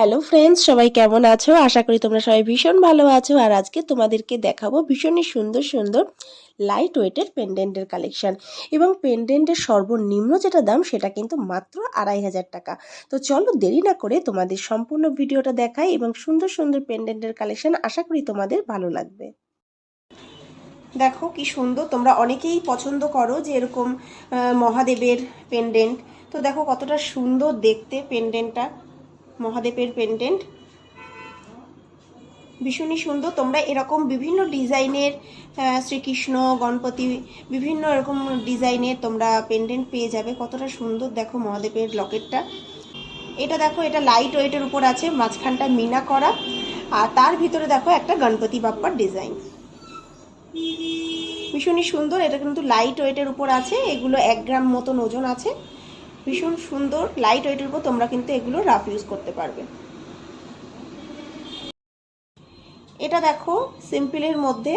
Hello friends সবাই কেমন আছো? আশা করি তোমরা সবাই ভীষণ ভালো আছো। আর আজকে তোমাদেরকে দেখাবো ভীষণই সুন্দর সুন্দর লাইট ওয়েটের পেন্ডেন্টের কালেকশান এবং পেন্ডেন্টের সর্বনিম্ন যেটা দাম, সেটা কিন্তু মাত্র আড়াই হাজার টাকা। তো চলো দেরি না করে তোমাদের সম্পূর্ণ ভিডিওটা দেখাই এবং সুন্দর সুন্দর পেন্ডেন্টের কালেকশান আশা করি তোমাদের ভালো লাগবে। দেখো কি সুন্দর, তোমরা অনেকেই পছন্দ করো যে এরকম মহাদেবের পেন্ডেন্ট তো দেখো কতটা সুন্দর দেখতে পেন্ডেন্টটা মহাদেবের পেন্ডেন্ট ভীষণই সুন্দর। তোমরা এরকম বিভিন্ন ডিজাইনের শ্রীকৃষ্ণ, গণপতি, বিভিন্ন এরকম ডিজাইনের তোমরা পেন্ডেন্ট পেয়ে যাবে। কতটা সুন্দর দেখো মহাদেবের লকেটটা। এটা দেখো, এটা লাইট ওয়েটের উপর আছে, মাঝখানটা মিনা করা। আর তার ভিতরে দেখো একটা গণপতি বাপ্পার ডিজাইন ভীষণই সুন্দর, এটা কিন্তু লাইট ওয়েটের উপর আছে, এগুলো এক গ্রাম মতন ওজন আছে। ভীষণ সুন্দর লাইট ওয়েটের উপর তোমরা কিন্তু এগুলো রাফ ইউজ করতে পারবে। এটা দেখো সিম্পলের মধ্যে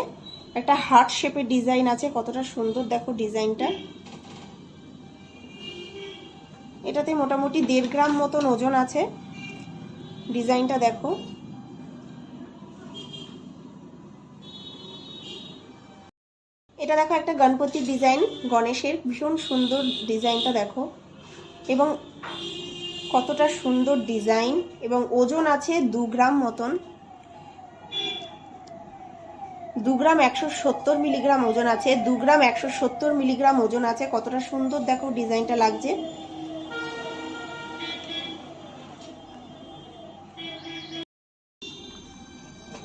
একটা হার্ট শেপের ডিজাইন আছে, কতটা সুন্দর দেখো ডিজাইনটা এটাতে মোটামুটি দেড় গ্রাম মতন ওজন আছে। ডিজাইনটা দেখো। এটা দেখো একটা গণপতি ডিজাইন গণেশের ভীষণ সুন্দর ডিজাইনটা দেখো। এবং কতটা সুন্দর ডিজাইন এবং ওজন আছে দু গ্রাম মতন। দু গ্রাম একশো সত্তর মিলিগ্রাম ওজন আছে, দু গ্রাম একশো সত্তর মিলিগ্রাম ওজন আছে। কতটা সুন্দর দেখো ডিজাইনটা লাগছে।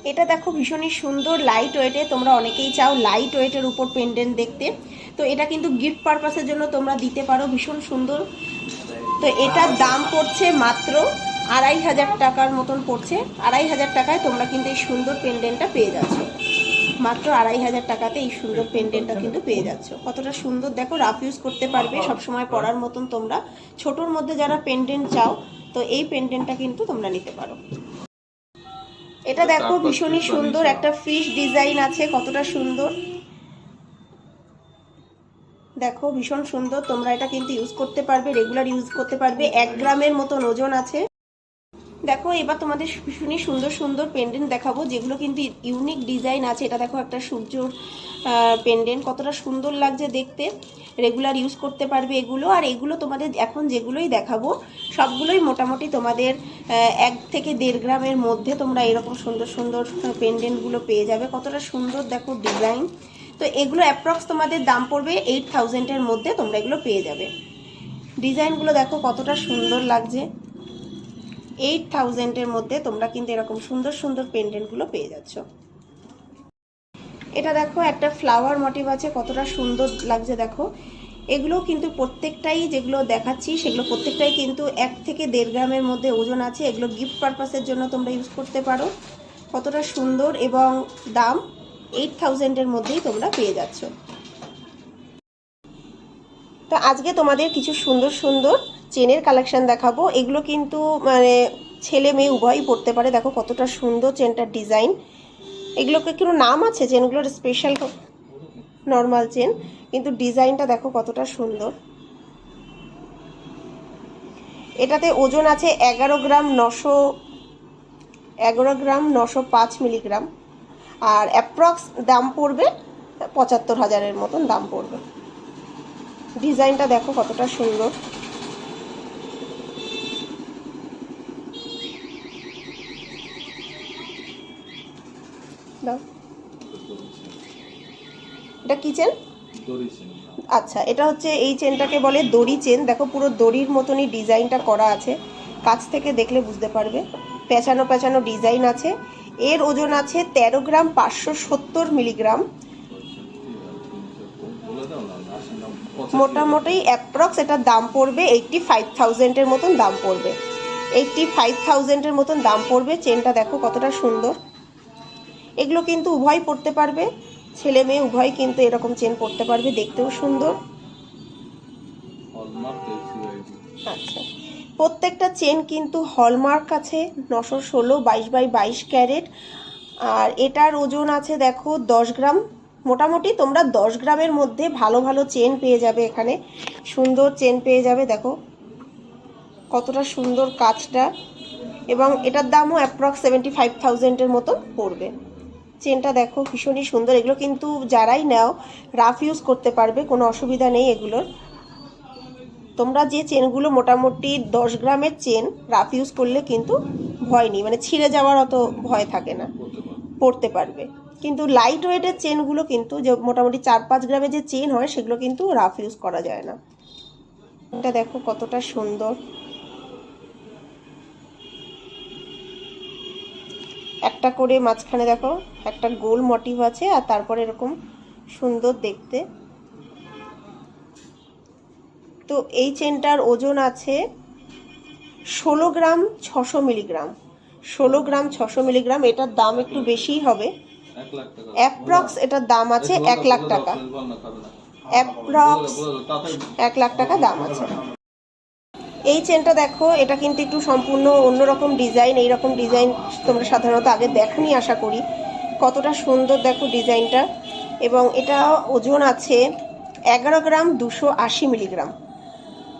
এটা দেখো ভীষণই সুন্দর লাইট ওয়েটে তোমরা অনেকেই চাও লাইট ওয়েটের উপর পেন্ডেন্ট দেখতে। তো এটা কিন্তু গিফট পারপাসের জন্য তোমরা দিতে পারো, ভীষণ সুন্দর। তো এটার দাম পড়ছে মাত্র আড়াই হাজার টাকার মতন পড়ছে। আড়াই হাজার টাকায় তোমরা কিন্তু এই সুন্দর পেন্ডেন্টটা পেয়ে যাচ্ছ। মাত্র আড়াই হাজার টাকাতে এই সুন্দর পেন্ডেন্টটা কিন্তু পেয়ে যাচ্ছ। কতটা সুন্দর দেখো রাফ ইউজ করতে পারবে। সবসময় পরার মতন তোমরা। ছোটোর মধ্যে যারা পেন্ডেন্ট চাও তো এই পেন্ডেন্টটা কিন্তু তোমরা নিতে পারো। এটা দেখো ভীষণই সুন্দর। একটা ফিশ ডিজাইন আছে কতটা সুন্দর। দেখো, ভীষণ সুন্দর। তোমরা এটা কিন্তু ইউজ করতে পারবে রেগুলার ইউজ করতে পারবে। এক গ্রামের মতন ওজন আছে। দেখো, এবার তোমাদের ভীষণই সুন্দর সুন্দর পেন্ডেন্ট দেখাবো, যেগুলো কিন্তু ইউনিক ডিজাইন আছে। এটা দেখো, একটা সূর্যর পেন্ডেন্ট কতটা সুন্দর লাগছে দেখতে। রেগুলার ইউজ করতে পারবে এগুলো। আর এগুলো তোমাদের এখন যেগুলোই দেখাবো, সবগুলোই মোটামুটি তোমাদের এক থেকে দেড় গ্রামের মধ্যে তোমরা এরকম সুন্দর সুন্দর পেন্ডেন্টগুলো পেয়ে যাবে। কতটা সুন্দর দেখো ডিজাইন তো এগুলো অ্যাপ্রক্স তোমাদের দাম পড়বে এইট থাউজেন্ডের মধ্যে তোমরা এগুলো পেয়ে যাবে। ডিজাইনগুলো দেখো কতটা সুন্দর লাগছে। এইট থাউজেন্ডের মধ্যে তোমরা কিন্তু এরকম সুন্দর সুন্দর পেন্ডেন্টগুলো পেয়ে যাচ্ছ। এটা দেখো একটা ফ্লাওয়ার মোটিভ আছে, কতটা সুন্দর লাগছে দেখো। এগুলো কিন্তু প্রত্যেকটাই যেগুলো দেখাচ্ছি, সেগুলো প্রত্যেকটাই কিন্তু এক থেকে দেড় গ্রামের মধ্যে ওজন আছে। এগুলো গিফট পারপাসের জন্য তোমরা ইউজ করতে পারো। কতটা সুন্দর এবং দাম এইট থাউজেন্ডের মধ্যেই তোমরা পেয়ে যাচ্ছ। তো আজকে তোমাদের কিছু সুন্দর সুন্দর চেনের কালেকশন দেখাবো। এগুলো কিন্তু মানে ছেলে মেয়ে উভয়ই পড়তে পারে। দেখো কতটা সুন্দর চেনটার ডিজাইন এগুলোকে কোনো নাম আছে? চেনগুলোর স্পেশাল নর্মাল চেন। কিন্তু ডিজাইনটা দেখো কতটা সুন্দর। এটাতে ওজন আছে এগারো গ্রাম নশো, এগারো গ্রাম নশো পাঁচ মিলিগ্রাম। আর অ্যাপ্রক্স দাম পড়বে পঁচাত্তর হাজারের মতন দাম পড়বে। ডিজাইনটা দেখো কতটা সুন্দর। এটা কি চেন আচ্ছা এটা হচ্ছে এই চেনটাকে বলে দড়ি চেন দেখো পুরো দড়ির মতনই ডিজাইনটা করা আছে। কাছ থেকে দেখলে বুঝতে পারবে। পেঁচানো পেঁচানো ডিজাইন আছে। এর ওজন আছে তেরো গ্রাম পাঁচশো সত্তর মিলিগ্রাম। মোটামুটি অ্যাপ্রক্স এটার দাম পড়বে এইটটি ফাইভ থাউজেন্ডের মতন দাম পড়বে। এইটটি ফাইভ থাউজেন্ডের মতন দাম পড়বে। চেনটা দেখো কতটা সুন্দর। এগুলো কিন্তু উভয় পড়তে পারবে। ছেলে মেয়ে উভয় কিন্তু এরকম চেন পড়তে পারবে। দেখতেও সুন্দর। আচ্ছা। প্রত্যেকটা চেন কিন্তু হলমার্ক আছে, নশো ষোলো বাইশ বাই বাইশ ক্যারেট। আর এটার ওজন আছে দেখো দশ গ্রাম। মোটামুটি তোমরা দশ গ্রামের মধ্যে ভালো ভালো চেন পেয়ে যাবে এখানে। সুন্দর চেন পেয়ে যাবে দেখো। কতটা সুন্দর কাজটা। এবং এটার দামও অ্যাপ্রক্স সেভেন্টি ফাইভ থাউজেন্ডের মতো পড়বে। চেনটা দেখো ভীষণই সুন্দর। এগুলো কিন্তু যারাই নাও রাফ ইউজ করতে পারবে, কোনো অসুবিধা নেই এগুলোর। তোমরা যে চেনগুলো মোটামুটি দশ গ্রামের চেন রাফ ইউজ করলে কিন্তু ভয় নেই মানে ছিঁড়ে যাওয়ার অত ভয় থাকে না, পড়তে পারবে। কিন্তু লাইট ওয়েটের চেনগুলো কিন্তু যে মোটামুটি চার পাঁচ গ্রামের যে চেন হয়, সেগুলো কিন্তু রাফ ইউজ করা যায় না। এটা দেখো কতটা সুন্দর। একটা করে মাঝখানে দেখো, একটা গোল মোটিভ আছে আর তারপরে এরকম সুন্দর দেখতে। তো এই চেনটার ওজন আছে ষোলো গ্রাম ছশো মিলিগ্রাম। ষোলো গ্রাম ছশো মিলিগ্রাম এটার দাম একটু বেশিই হবে। অ্যাপ্রক্স এটার দাম আছে এক লাখ টাকা। অ্যাপ্রক্স এক লাখ টাকা দাম আছে। এই চেনটা দেখো এটা কিন্তু একটু সম্পূর্ণ অন্যরকম ডিজাইন। এইরকম ডিজাইন তোমরা সাধারণত আগে দেখনি আশা করি। কতটা সুন্দর দেখো ডিজাইনটা। এবং এটা ওজন আছে এগারো গ্রাম দুশো আশি মিলিগ্রাম।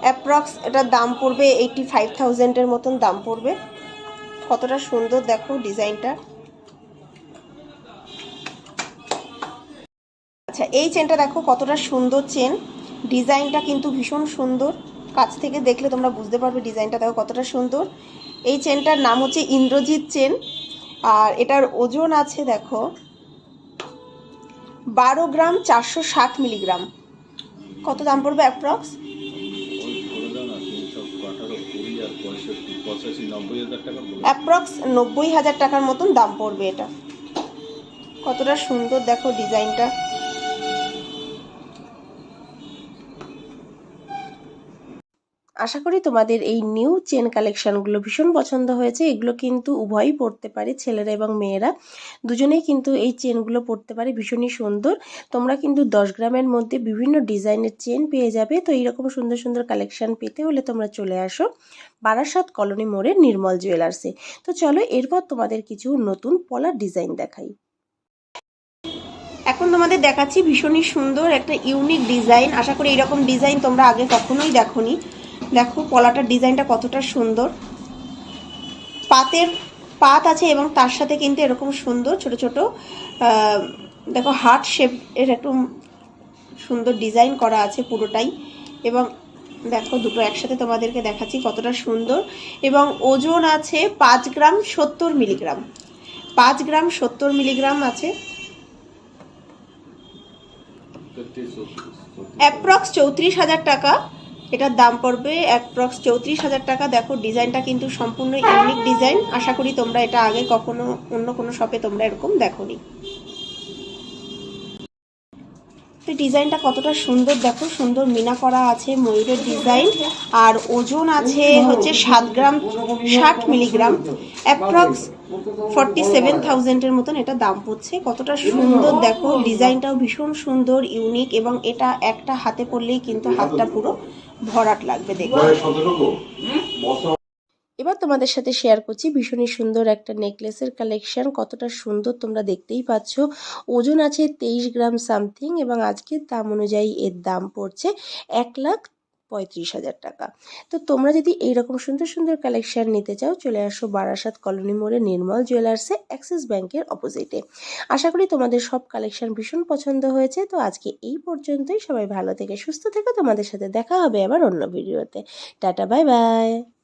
অ্যাপ্রক্স এটার দাম পড়বে এইটি ফাইভ থাউজেন্ডের মতন দাম পড়বে। কতটা সুন্দর দেখো ডিজাইনটা। আচ্ছা এই চেনটা দেখো কতটা সুন্দর চেন। ডিজাইনটা কিন্তু ভীষণ সুন্দর। কাছ থেকে দেখলে তোমরা বুঝতে পারবে ডিজাইনটা দেখো কতটা সুন্দর। এই চেনটার নাম হচ্ছে ইন্দ্রজিৎ চেন। আর এটার ওজন আছে দেখো বারো গ্রাম চারশো ষাট মিলিগ্রাম। কত দাম পড়বে অ্যাপ্রক্স অ্যাপ্রক্স নব্বই হাজার টাকার মতন দাম পড়বে এটা। কতটা সুন্দর দেখো ডিজাইনটা। আশা করি তোমাদের এই নিউ চেন কালেকশনগুলো ভীষণ পছন্দ হয়েছে। এগুলো কিন্তু উভয়ই পড়তে পারে ছেলেরা এবং মেয়েরা। দুজনেই কিন্তু এই চেনগুলো পড়তে পারে, ভীষণই সুন্দর। তোমরা কিন্তু দশ গ্রামের মধ্যে বিভিন্ন ডিজাইনের চেন পেয়ে যাবে। তো এইরকম সুন্দর সুন্দর কালেকশান পেতে হলে তোমরা চলে আসো বারাসাত কলোনি মোড়ের নির্মল জুয়েলার্সে তো চলো এরপর তোমাদের কিছু নতুন পলার ডিজাইন দেখাই। এখন তোমাদের দেখাচ্ছি ভীষণই সুন্দর একটা ইউনিক ডিজাইন আশা করি এরকম ডিজাইন তোমরা আগে কখনোই দেখোনি। দেখো পলাটার ডিজাইনটা কতটা সুন্দর। পাতের পাত আছে এবং তার সাথে কিন্তু এরকম সুন্দর ছোট ছোট দেখো হার্ট শেপ এর একটু সুন্দর ডিজাইন করা আছে পুরোটাই। এবং দেখো দুটো একসাথে তোমাদেরকে দেখাচ্ছি কতটা সুন্দর। এবং ওজন আছে পাঁচ গ্রাম সত্তর মিলিগ্রাম। পাঁচ গ্রাম সত্তর মিলিগ্রাম আছে। অ্যাপ্রক্স চৌত্রিশ হাজার টাকা। এটার দাম পড়বে অ্যাপ্রক্স চৌত্রিশ হাজার টাকা। দেখো, ডিজাইনটা কিন্তু সম্পূর্ণ ইউনিক ডিজাইন আশা করি তোমরা এটা আগে কখনো অন্য কোনো শপে তোমরা এরকম দেখোনি। তো ডিজাইনটা কতটা সুন্দর দেখো, সুন্দর মিনা করা আছে, ময়ূরের ডিজাইন। আর ওজন আছে হচ্ছে সাত গ্রাম, ষাট মিলিগ্রাম। অ্যাপ্রক্স ফর্টি সেভেন থাউজেন্ডের মতন এটা দাম পড়ছে। কতটা সুন্দর দেখো, ডিজাইনটাও ভীষণ সুন্দর ইউনিক এবং এটা একটা হাতে পড়লেই কিন্তু হাতটা পুরো ভরাট লাগবে দেখতে। এবার তোমাদের সাথে শেয়ার করছি ভীষণই সুন্দর একটা নেকলেসের কালেকশন কতটা সুন্দর তোমরা দেখতেই পাচ্ছ। ওজন আছে তেইশ গ্রাম সামথিং এবং আজকের দাম অনুযায়ী এর দাম পড়ছে এক লাখ পঁয়ত্রিশ হাজার টাকা। তো তোমরা যদি এইরকম সুন্দর সুন্দর কালেকশান নিতে চাও, চলে আসো বারাসাত কলোনি মোড়ে নির্মল জুয়েলার্সে অ্যাক্সিস ব্যাংকের অপোজিটে আশা করি তোমাদের সব কালেকশন ভীষণ পছন্দ হয়েছে। তো আজকে এই পর্যন্তই। সবাই ভালো থেকে সুস্থ থেকে। তোমাদের সাথে দেখা হবে আবার অন্য ভিডিওতে টাটা বাই বাই